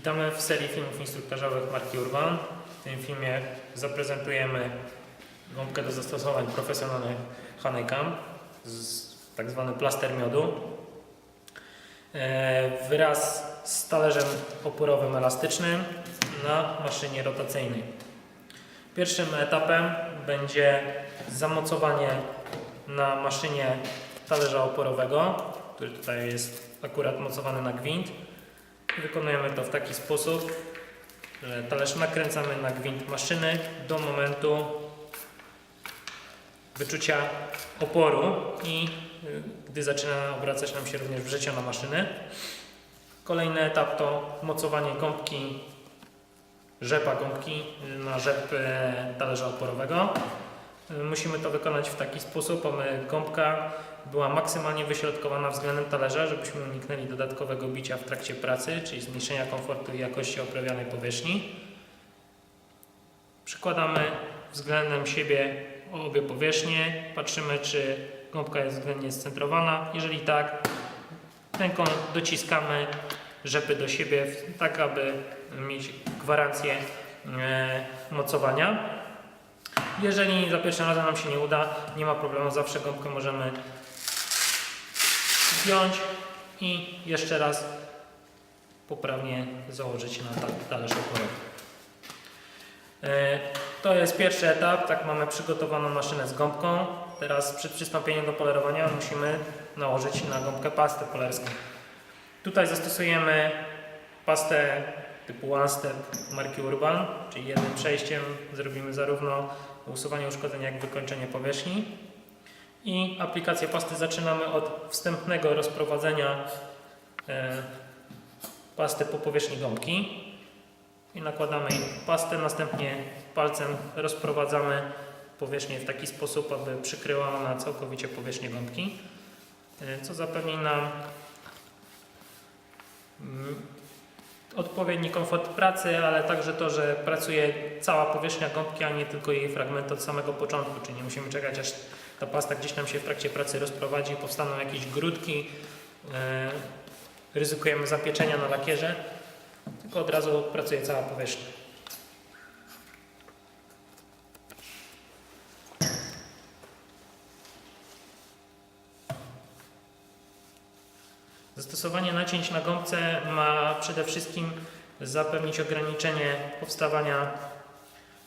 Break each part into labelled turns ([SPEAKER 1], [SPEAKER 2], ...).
[SPEAKER 1] Witamy w serii filmów instruktażowych marki Urban. W tym filmie zaprezentujemy gąbkę do zastosowań profesjonalnych z tak zwany plaster miodu, e, wraz z talerzem oporowym elastycznym na maszynie rotacyjnej. Pierwszym etapem będzie zamocowanie na maszynie talerza oporowego, który tutaj jest akurat mocowany na gwint. Wykonujemy to w taki sposób, że talerz nakręcamy na gwint maszyny do momentu wyczucia oporu i y, gdy zaczyna obracać nam się również wrzeciono maszyny. Kolejny etap to mocowanie gąbki, rzepa gąbki na rzep talerza oporowego. Musimy to wykonać w taki sposób, aby gąbka była maksymalnie wyśrodkowana względem talerza, żebyśmy uniknęli dodatkowego bicia w trakcie pracy, czyli zmniejszenia komfortu i jakości oprawianej powierzchni. Przykładamy względem siebie obie powierzchnie, patrzymy czy gąbka jest względnie scentrowana. Jeżeli tak, ręką dociskamy rzepy do siebie, tak aby mieć gwarancję e, mocowania. Jeżeli za pierwszym razem nam się nie uda, nie ma problemu, zawsze gąbkę możemy zdjąć i jeszcze raz poprawnie założyć na ta- talerz oporowy. E, To jest pierwszy etap, tak mamy przygotowaną maszynę z gąbką. Teraz przed przystąpieniem do polerowania musimy nałożyć na gąbkę pastę polerską. Tutaj zastosujemy pastę typu One Step marki Urban, czyli jednym przejściem zrobimy zarówno usuwanie uszkodzeń, jak wykończenie powierzchni. I aplikację pasty zaczynamy od wstępnego rozprowadzenia e, pasty po powierzchni gąbki. I nakładamy pastę, następnie palcem rozprowadzamy powierzchnię w taki sposób, aby przykryła ona całkowicie powierzchnię gąbki, e, co zapewni nam mm, odpowiedni komfort pracy, ale także to, że pracuje cała powierzchnia gąbki, a nie tylko jej fragment od samego początku, czyli nie musimy czekać aż ta pasta gdzieś nam się w trakcie pracy rozprowadzi, powstaną jakieś grudki, e, ryzykujemy zapieczenia na lakierze, tylko od razu pracuje cała powierzchnia. Zastosowanie nacięć na gąbce ma przede wszystkim zapewnić ograniczenie powstawania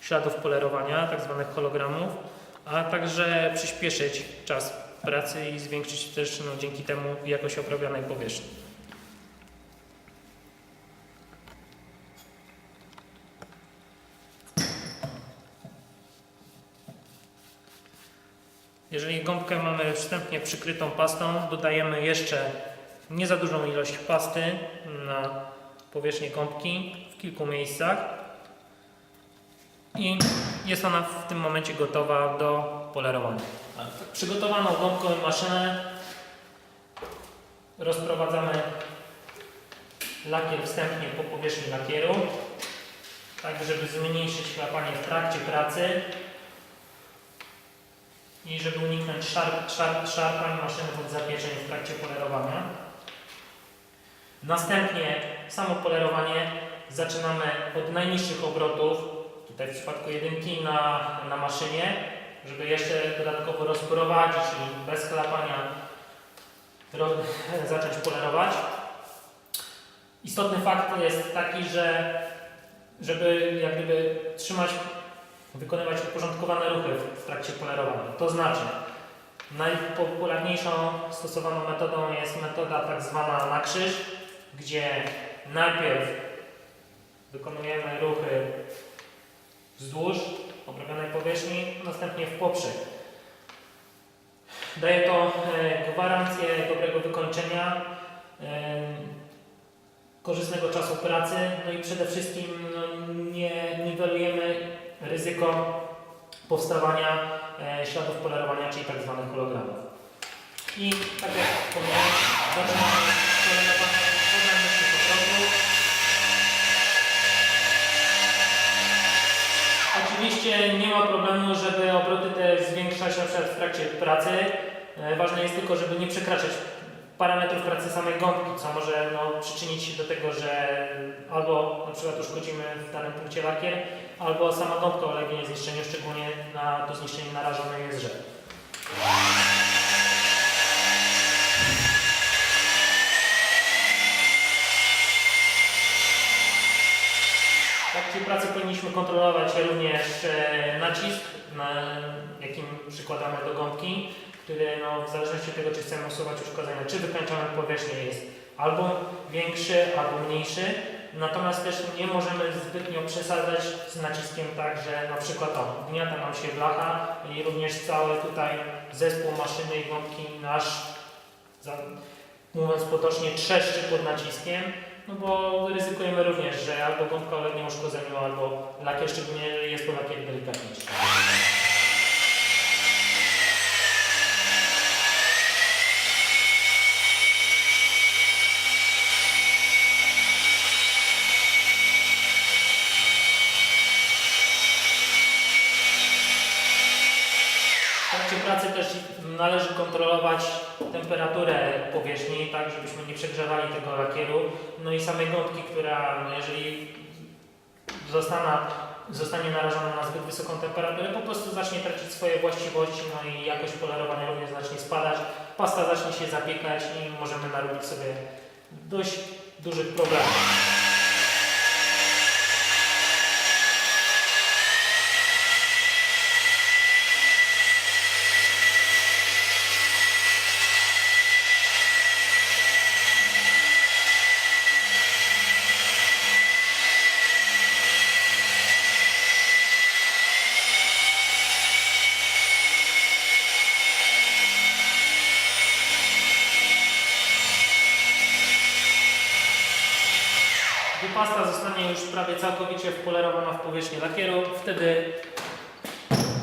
[SPEAKER 1] śladów polerowania, tzw. hologramów, a także przyspieszyć czas pracy i zwiększyć też no, dzięki temu jakość oprawianej powierzchni. Jeżeli gąbkę mamy wstępnie przykrytą pastą, dodajemy jeszcze nie za dużą ilość pasty na powierzchnię gąbki w kilku miejscach i jest ona w tym momencie gotowa do polerowania. Przygotowaną gąbką i maszynę rozprowadzamy lakier wstępnie po powierzchni lakieru, tak żeby zmniejszyć chlapanie w trakcie pracy i żeby uniknąć szarp, szarp, szarpań maszyny od zapieczeń w trakcie polerowania. Następnie samo polerowanie zaczynamy od najniższych obrotów, tutaj w przypadku jedynki na, na maszynie, żeby jeszcze dodatkowo rozprowadzić i bez chlapania zacząć polerować. Istotny fakt jest taki, że żeby jak gdyby trzymać, wykonywać uporządkowane ruchy w trakcie polerowania. To znaczy, najpopularniejszą stosowaną metodą jest metoda tak zwana na krzyż, gdzie najpierw wykonujemy ruchy wzdłuż obrobionej powierzchni, następnie w poprzek. Daje to e, gwarancję dobrego wykończenia, e, korzystnego czasu pracy, no i przede wszystkim no, nie niwelujemy ryzyko powstawania e, śladów polerowania, czyli tak zwanych hologramów. I tak jak wspomniałem, zaczynamy polerowanie od najniższych obrotów. Oczywiście nie ma problemu, żeby obroty te zwiększać na przykład w trakcie pracy. E, Ważne jest tylko, żeby nie przekraczać parametrów pracy samej gąbki, co może no, przyczynić się do tego, że albo na przykład uszkodzimy w danym punkcie lakier, albo sama gąbka ulegnie zniszczeniu, szczególnie na to zniszczenie narażone jest rzep. Pracy powinniśmy kontrolować również e, nacisk, na, jakim przykładamy do gąbki, który no, w zależności od tego, czy chcemy usuwać uszkodzenia, czy wykończona powierzchnia jest albo większy, albo mniejszy. Natomiast też nie możemy zbytnio przesadzać z naciskiem tak, że na przykład o, gniata nam się blacha i również cały tutaj zespół maszyny i gąbki nasz, mówiąc potocznie, trzeszczy pod naciskiem, no bo ryzykujemy również, że albo gąbka ulegnie uszkodzeniu, albo lakier, szczególnie jeżeli jest to lakier delikatniejszy. W trakcie pracy też należy kontrolować temperaturę powierzchni, tak żebyśmy nie przegrzewali tego lakieru. No i samej gąbki, która no jeżeli zostana, zostanie narażona na zbyt wysoką temperaturę, po prostu zacznie tracić swoje właściwości, no i jakość polerowania również zacznie spadać. Pasta zacznie się zapiekać i możemy narobić sobie dość dużych problemów. Pasta zostanie już prawie całkowicie wpolerowana w powierzchnię lakieru, wtedy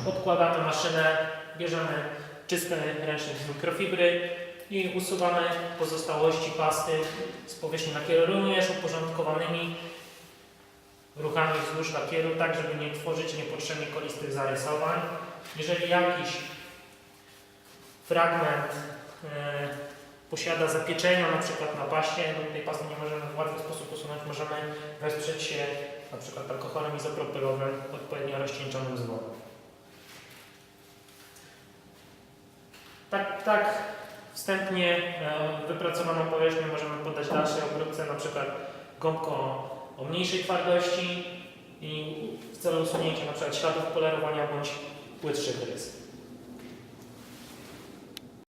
[SPEAKER 1] odkładamy maszynę, bierzemy czysty ręcznik z mikrofibry i usuwamy pozostałości pasty z powierzchni lakieru również uporządkowanymi ruchami wzdłuż lakieru, tak żeby nie tworzyć niepotrzebnie kolistych zarysowań. Jeżeli jakiś fragment e, posiada zapieczenia na przykład na paście, no tej pasty nie możemy w łatwy sposób usunąć, możemy wesprzeć się na przykład alkoholem izopropylowym odpowiednio rozcieńczonym z wodą. Tak, tak wstępnie e, wypracowaną powierzchnię możemy poddać dalszej obróbce, na przykład gąbką o mniejszej twardości i w celu usunięcia na przykład śladów polerowania bądź płytszych rys.